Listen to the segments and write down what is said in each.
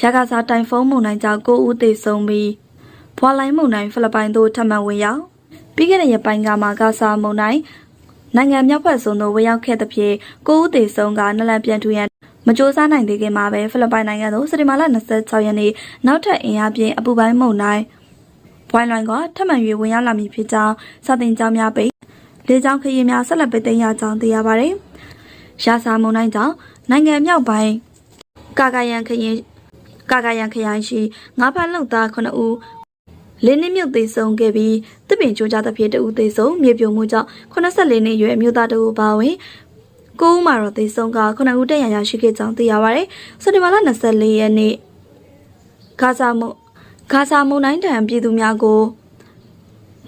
ရဂါစာတိုင်ဖုန်းမုန်တိုင်းကြောင့်9ဦးသေဆုံးပြီးဘွာလိုင်းမုန်တိုင်းဖိလစ်ပိုင်သို့ထပ်မံဝင်ရောက်ပြီးခဲ့တဲ့ရက်ပိုင်းကမှဂါဇာမုန်တိုင်းနိုင်ငံမြောက်ဘက်စွန်းသို့ဝင်ရောက်ခဲ့သဖြင့်9ဦးသေဆုံးကနလန်ပြန်ထူရန်မကြိုးစားနိုင်သေးခင်မှာပဲဖိလစ်ပိုင်နိုင်ငံသို့စက်တင်ဘာလ26ရက်နေ့နောက်ထပ်အင်အားပြင်းအပူပိုင်းမုန်တိုင်းဘွိုင်းလွိုင်းကထပ်မံ၍ဝင်ရောက်လာမည်ဖြစ်ကြောင်းစာတင်ကြောင်းများပိတ်လေကြောင်းခရီးများဆက်လက်ပိတ်သိမ်းရကြောင်းသိရပါတယ်။ရာစာမုန်တိုင်းကြောင့်နိုင်ငံမြောက်ပိုင်းကာကာယန်ခရင် ကာကာယန်ခရိုင်ရှိငါးဖက်လုံသား9ဦးလင်းနှမြုပ်သေးဆုံးခဲ့ပြီးတစ်ပင်ချိုးကြသဖြင့်တဦးသေးဆုံးမြေပြိုမှုကြောင့်84နှစ်အရွယ်အမျိုးသားတဦးပါဝင်ကိုဦးမှာတော့သေဆုံးက9ဦးတက်ရရရှိခဲ့ကြောင်းသိရပါတယ်။စက်တင်ဘာလ24ရက်နေ့ဂါဇာမုဂါဇာမုန်တိုင်းတံပြည်သူများကို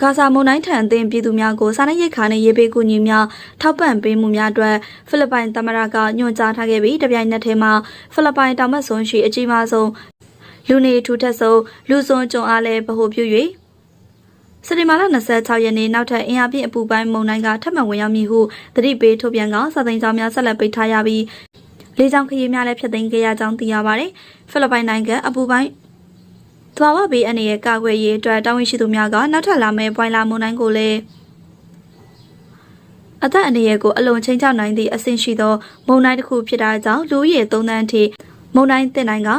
ဂါဇာမုန်တိုင်းထံအသင်းပြည်သူများကိုစားနပ်ရိက္ခာနဲ့ရေဘေးကူညီများထောက်ပံ့ပေးမှုများအတွက်ဖိလစ်ပိုင်သမ္မတကညွှန်ကြားထားခဲ့ပြီးတပြိုင်နက်တည်းမှာဖိလစ်ပိုင်တောင်ဘက်စွန်းရှိအကြီးမားဆုံးလူနေထူထပ်ဆုံးလူစွန်းကျုံအားလည်းဗဟိုပြု၍စက်တင်ဘာလ26ရက်နေ့နောက်ထပ်အင်အားပြည့်အပူပိုင်းမုန်တိုင်းကထပ်မံဝင်ရောက်မည်ဟုသတိပေးထုတ်ပြန်ကစာသိမ်းကြောင်းများဆက်လက်ပိတ်ထားရပြီးလေကြောင်းခရီးများလည်းဖျက်သိမ်းခဲ့ရကြောင်းသိရပါတယ်ဖိလစ်ပိုင်နိုင်ငံအပူပိုင်း။ သွားဝဘေးအနေရဲ့ကာကွယ်ရေးအတွက်တာဝန်ရှိသူများကနောက်ထပ်လာမယ့်ပွိုင်လာမုန်တိုင်းကိုလည်းအသက်အနေရဲ့ကိုအလွန်ချင်းချောက်နိုင်သည့်အဆင့်ရှိသောမုန်တိုင်းတစ်ခုဖြစ်တာကြောင့်လူဦးရေ3သန်းထိမုန်တိုင်းတင်တိုင်းက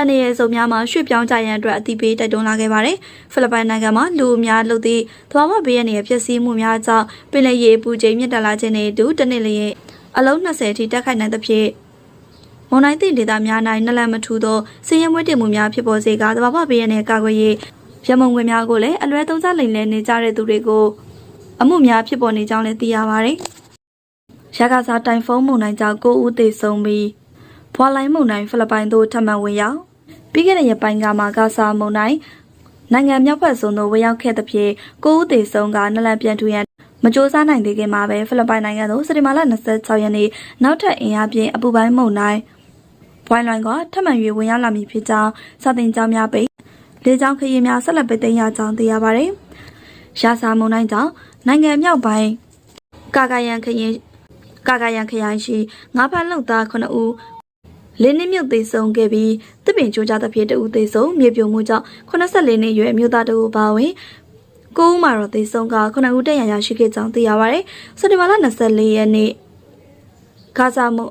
အနေရဲ့စုံများမှာရွှေ့ပြောင်းကြရန်အတွက်အတိပေးတိုက်တွန်းလာခဲ့ပါတယ်။ဖိလစ်ပိုင်နိုင်ငံမှာလူအများလှုပ်သည့်သွားဝဘေးအနေရဲ့ဖြစ်စည်းမှုများကြောင့်ပင်လယ်ရေပူချိန်မြင့်တက်လာခြင်းနဲ့အတူတစ်နှစ်လျင်အလုံး20အထိတက်ခိုက်နိုင်သဖြင့် မွန်တိုင်းတင်ဒေတာများ၌နလန်မထူသောစည်ရင်မွေးတင်မှုများဖြစ်ပေါ်စေကသဘာဝဘေးရန်နဲ့ကာကွယ်ရေးရမုံငွေများကိုလည်းအလွဲသုံးစားလိမ်လည်နေကြတဲ့သူတွေကိုအမှုများဖြစ်ပေါ်နေကြောင်းလည်းသိရပါတယ်။ရဂါစာတိုင်ဖုန်းမုန်တိုင်းကြောင့်9ဦးသေဆုံးပြီးဘွာလိုင်းမုန်တိုင်းဖိလစ်ပိုင်သို့ထပ်မံဝင်ရောက်ပြီးခဲ့တဲ့ရက်ပိုင်းကမှဂါဇာမုန်တိုင်းနိုင်ငံမြောက်ဘက်စွန်းသို့ဝင်ရောက်ခဲ့သဖြင့်9ဦးသေဆုံးကနလန်ပြန်ထူရန်မကြိုးစားနိုင်သေးခင်မှာပဲဖိလစ်ပိုင်နိုင်ငံသို့စက်တင်ဘာလ26ရက်နေ့နောက်ထပ်အင်အားပြင်းအပူပိုင်းမုန်တိုင်း ဘွိုင်းလွိုင်းကထပ်မံ၍ဝင်ရောက်လာမည်ဖြစ်ကြောင်းစာတင်ကြောင်းများပိတ်လေကြောင်းခရီးများဆက်လက်ပိတ်သိမ်းရကြောင်းသိရပါတယ်။ရာစာမုန်တိုင်းကြောင့်နိုင်ငံမြောက်ပိုင်းကာကာယန်ခရင်ကာကာယန်ခရိုင်ရှိငါးဖက်လုံသား9ဦးလင်းနှမြုပ်သေးဆုံးခဲ့ပြီးတစ်ပင်ချိုးကြသဖြင့်တဦးသေးဆုံးမြေပြိုမှုကြောင့်84နှစ်အရွယ်အမျိုးသားတဦးပါဝင်ကိုဦးမှာတော့သေဆုံးက9ဦးတက်ရရရှိခဲ့ကြောင်းသိရပါတယ်။စက်တင်ဘာလ24ရက်နေ့ဂါဇာမု